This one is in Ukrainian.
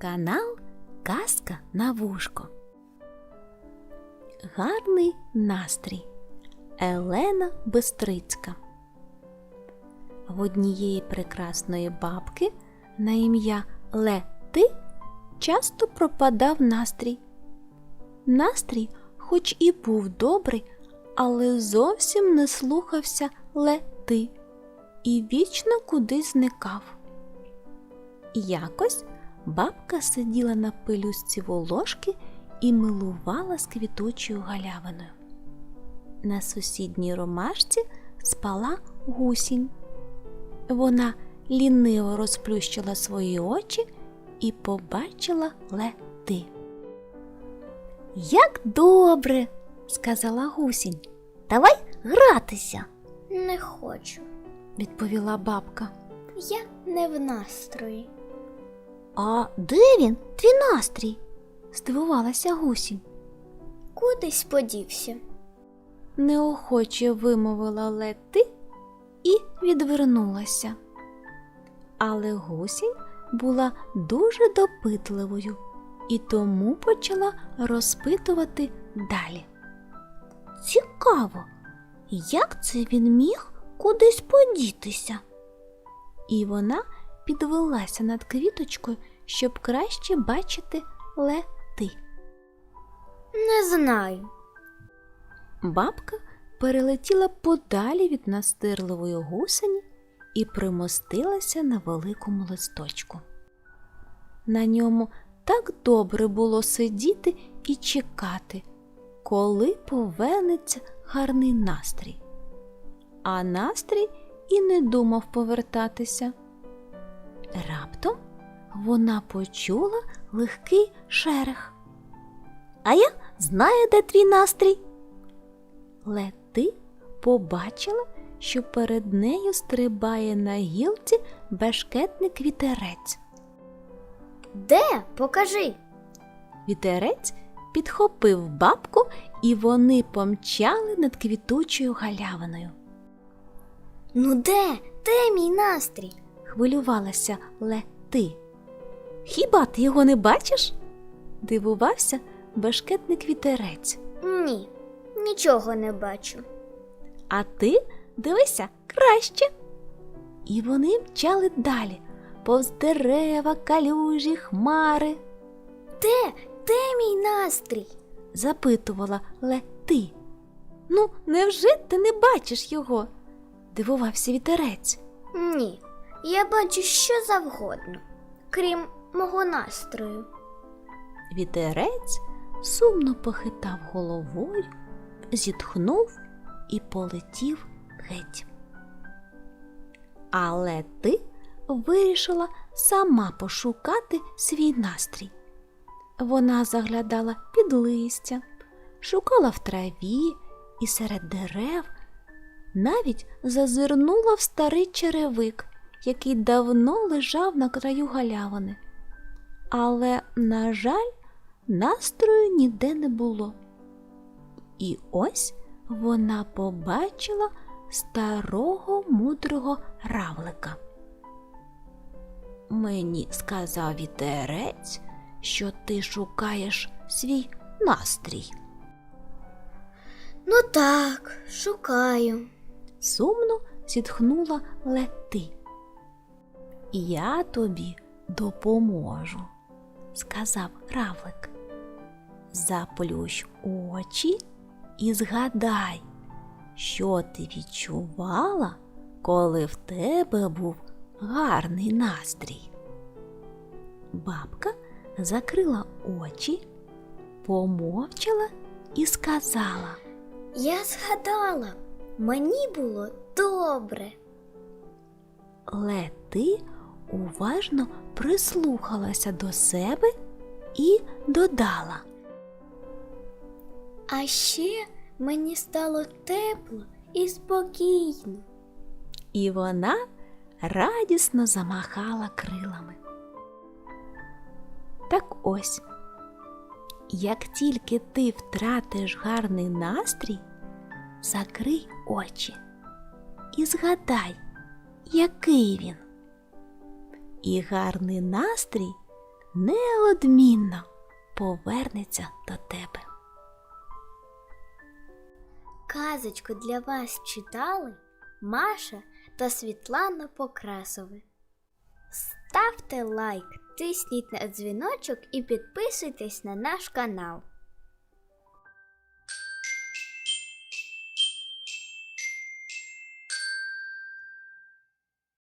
Канал Казка на вушко. Гарний настрій. Елена Бистрицька. В однієї прекрасної бабки на ім'я Лети часто пропадав настрій. Настрій, хоч і був добрий, але зовсім не слухався Лети і вічно кудись зникав. Якось бабка сиділа на пелюстці волошки і милувала з квітучою галявиною. На сусідній ромашці спала гусінь. Вона ліниво розплющила свої очі і побачила лети. Як добре, сказала гусінь. Давай гратися, Не хочу. відповіла бабка. Я не в настрої. А де він, твій настрій? здивувалася гусінь. Кудись подівся. Неохоче вимовила лети і відвернулася. Але гусінь була дуже допитливою і тому почала розпитувати далі. Цікаво, як це він міг кудись подітися? І вона підвелася над квіточкою, щоб краще бачити лети. Не знаю. Бабка перелетіла подалі від настирливої гусені і примостилася на великому листочку. На ньому так добре було сидіти і чекати, коли повернеться гарний настрій. А настрій і не думав повертатися. Раптом вона почула легкий шерех. А я знаю, де твій настрій. Лети побачила, що перед нею стрибає на гілці бешкетник вітерець. Де? Покажи. Вітерець підхопив бабку, і вони помчали над квітучою галявиною. Ну де? Де мій настрій? Хвилювалася Лети. Хіба ти його не бачиш? дивувався бешкетник вітерець. Ні, нічого не бачу. А ти дивися краще. І вони мчали далі, повз дерева, калюжі, хмари, Де? Де мій настрій? запитувала Лети. Ну, невже ти не бачиш його? дивувався вітерець. Ні. Я бачу що завгодно, крім мого настрою. Вітерець сумно похитав головою, зітхнув і полетів геть. Але ти вирішила сама пошукати свій настрій. Вона заглядала під листя, шукала в траві і серед дерев, навіть зазирнула в старий черевик, який давно лежав на краю галявини. Але, на жаль, настрою ніде не було. І ось вона побачила старого мудрого равлика. Мені сказав вітерець, що ти шукаєш свій настрій. Ну так, шукаю. Сумно зітхнула лети. Я тобі допоможу, сказав равлик. Заплющ очі і згадай, що ти відчувала, коли в тебе був гарний настрій. Бабка закрила очі, помовчала і сказала. Я згадала, мені було добре. Лети уважно прислухалася до себе і додала. А ще мені стало тепло і спокійно. І вона радісно замахала крилами. Так ось, як тільки ти втратиш гарний настрій, закрий очі і згадай, який він. І гарний настрій неодмінно повернеться до тебе. Казочку для вас читали Маша та Світлана Покрасови. Ставте лайк, тисніть на дзвіночок і підписуйтесь на наш канал.